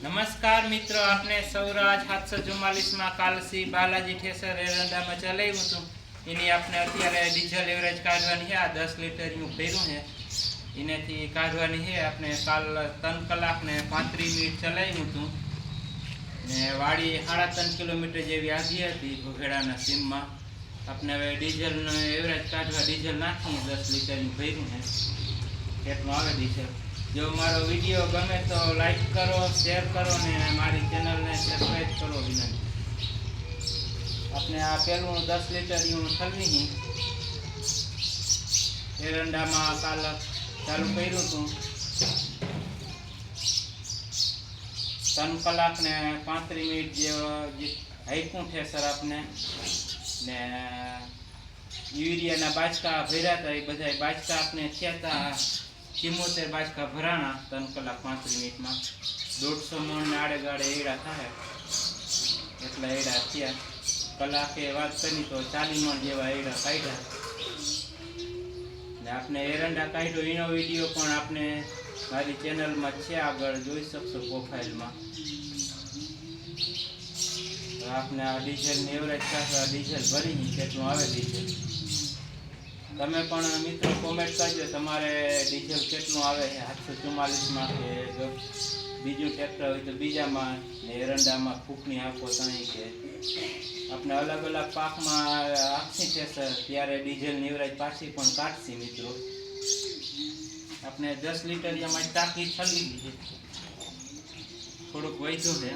નમસ્કાર મિત્રો, આપને સૌરાજ સાતસો ચુમ્માલીસમાં કાલસી બાલાજી ઠેસર એરંડામાં ચલાવ્યું હતું. એની આપણે અત્યારે ડીઝલ એવરેજ કાઢવાની છે, આ દસ લીટરનું ભર્યું છે. એનેથી કાઢવાની છે આપણે કાલ ત્રણ કલાક ને પાંત્રીસ મિનિટ ચલાવ્યું હતું. ને વાડી સાડા ત્રણ કિલોમીટર જેવી આગી હતી ઘોઘેડાના સીમમાં. આપણે હવે ડીઝલનો એવરેજ કાઢવા ડીઝલ નાખીએ, દસ લીટરનું ભર્યું છે. કેટલું આવે ડીઝલ જો મારો વીડિયો ગમે તો લાઈક કરો શેર કરો ને મારી ચેનલને સબસ્ક્રાઈબ કરો વિનંતી આપણે આ પેલું દસ લીટર ઠલવી એરંડામાં કાલ ચાલુ કર્યું હતું. ત્રણ કલાક ને પાંત્રીસ મિનિટ જે હાઈકું છે સર આપને. ને યુરિયાના બાચકા ભર્યા હતા, એ બધા બાચકા આપણે થયા હતા. ચિમોતેર બાજકા ભરાણા ત્રણ કલાક પાંત્રીસ મિનિટમાં દોઢસો મણ આડે ગાડે એડા થાય. એટલા એડા થયા. કલાકે વાત કરી તો ચાલી મણ જેવા એડા કાઢ્યા. ને આપણે એરંડા કાઢ્યો, એનો વીડિયો પણ આપણે મારી ચેનલમાં છે, આગળ જોઈ શકશો પ્રોફાઇલમાં આપણે આ ડીઝલની એવરેજ આ ડીઝલ ભરી કેટલું આવે ડીઝલ? તમે પણ મિત્રો કોમેન્ટ કરજો. તમારે ડીઝલ કેટલું આવે છે? સાતસો ચુમ્માલીસમાં કે બીજું ટ્રેક્ટર હોય તો બીજામાં ને એરંડામાં ફૂકણી આપો તણી કે આપણે અલગ અલગ પાકમાં આપશી છે સર. ત્યારે ડીઝલ એવરેજ પાછી પણ કાઢશી મિત્રો. આપણે દસ લીટર એમાં ટાંકી છલી છે. થોડુંક વધ્યું છે.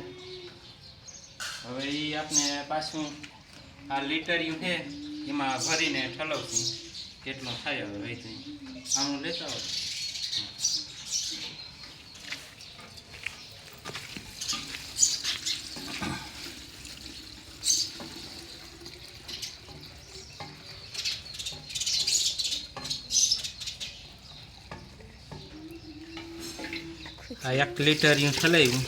હવે એ આપણે પાછું આ લીટરિયું છે, એમાં ભરીને ઠલવશું. કેટલું થાય હવે વૈતું આમનું લેતા હોય એક લીટર હું ઠલાવ્યું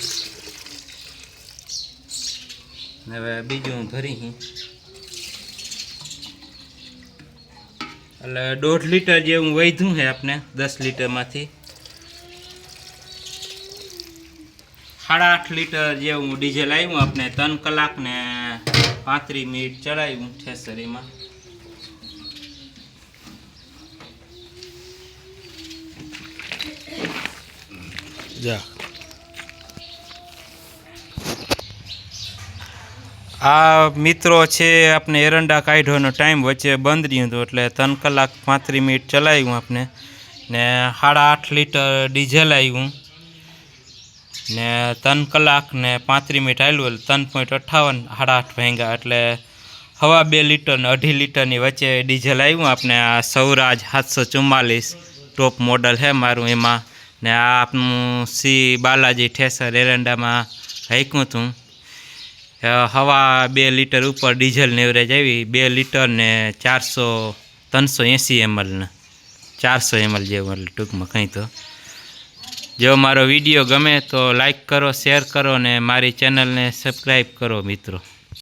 ને હવે બીજું ભરી એટલે દોઢ લીટર જેવું વધ્યું છે આપણે દસ લીટરમાંથી. સાડા આઠ લીટર જેવું ડીઝલ આવ્યું આપણે ત્રણ કલાક ને પાંત્રીસ મિનિટ ચડાવ્યું ઠેસરીમાં જા. આ મિત્રો છે આપણે એરંડા કાઢ્યોનો ટાઈમ વચ્ચે બંધ રહ્યું હતું એટલે ત્રણ કલાક પાંત્રીસ મિનિટ ચલાવ્યું આપણે ને સાડા આઠ લીટર ડીઝલ આવ્યું ને ત્રણ કલાક ને પાંત્રીસ મિનિટ આવ્યું એટલે ત્રણ પોઈન્ટ અઠ્ઠાવન સાડા આઠ ભાંગ્યા. એટલે હવા બે લીટર ને અઢી લીટરની વચ્ચે ડીઝલ આવ્યું આપણે આ સૌરાજ સાતસો ચુમ્માલીસ ટોપ મોડલ છે મારું એમાં. ને આ આપનું સી બાલાજી ઠેસર એરંડામાં હાંક્યું હતું. હવા બે લીટર ઉપર ડીઝલની એવરેજ આવી. બે લીટર ને ચારસો, ત્રણસો એંસી એમએલના ચારસો એમએલ જેવું એટલે ટૂંકમાં કંઈ તો. જો મારો વીડિયો ગમે તો લાઈક કરો શેર કરો ને મારી ચેનલને સબસ્ક્રાઈબ કરો મિત્રો.